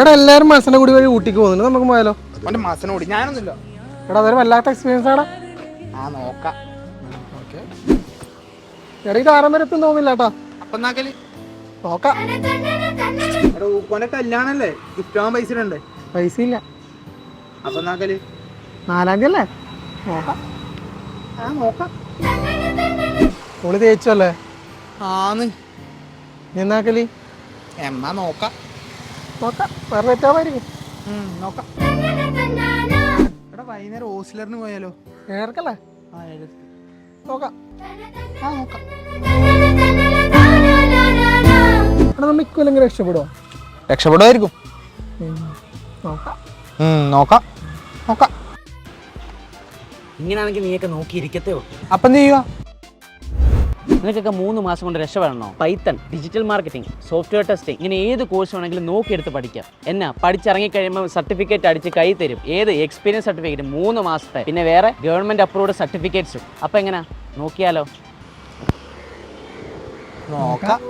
എടാ മസന കൂടി വഴി ഊട്ടിക്ക് പോകുന്നുണ്ട്. നമുക്ക് പോയാലോ? അവന്റെ മസനോടി ഞാനൊന്നുമില്ല. എടാ അതൊരു വല്ലാത്ത എക്സ്പീരിയൻസ് ആടാ. ആ നോക്കാം. ഓക്കെ. എടാ ഇത് ആറാം വരെ എത്തും തോന്നില്ല കേട്ടാ. അപ്പൊ എന്നാക്കൽ? നോക്കാം. എടാ ഊക്കോന്റെ കല്യാണല്ലേ? ഗിഫ്റ്റ് ആവാൻ പൈസ ഇടണ്ടേ? പൈസ ഇല്ല. അപ്പൊ എന്നാക്കൽ? നാലാം തീയതി അല്ലേ? നോക്കാം. ആ നോക്കാം. പുളി തേച്ചു അല്ലേ ആന്ന്. നിന്നാക്കലി എന്നാ നോക്കാം. നോക്കാം. നോക്കാം. എടാ വൈകുന്നേരം ഓസ്ലറിന് പോയാലോ? ഏർക്കല്ലേ ആ ഏഴ്. നോക്കാം. ആ നോക്കാം. എടാ നമ്മൾ ഇക്കൊല്ലെങ്കിൽ രക്ഷപ്പെടുമോ രക്ഷപ്പെടുമായിരിക്കും നോക്കാം. നോക്കാം. നോക്കാം. ഇങ്ങനെയാണെങ്കിൽ നീയൊക്കെ നോക്കിയിരിക്കത്തേ ഉള്ളൂ. അപ്പൊ എന്ത് ചെയ്യുക നിനക്കൊക്കെ മൂന്ന് മാസം കൊണ്ട് രക്ഷപ്പെടണോ? Python digital marketing software testing ഇങ്ങനെ ഏത് കോഴ്സ് വേണമെങ്കിലും നോക്കിയെടുത്ത് പഠിക്കാം. എന്നാ പഠിച്ചിറങ്ങി കഴിയുമ്പോൾ സർട്ടിഫിക്കറ്റ് അടിച്ച് കൈ തരും. ഏത് എക്സ്പീരിയൻസ് സർട്ടിഫിക്കറ്റ് മൂന്ന് മാസത്തെ. പിന്നെ വേറെ ഗവൺമെന്റ് അപ്രൂവ്ഡ് സർട്ടിഫിക്കറ്റ്സും അപ്പൊ എങ്ങനാ? നോക്കിയാലോ? നോക്കാം.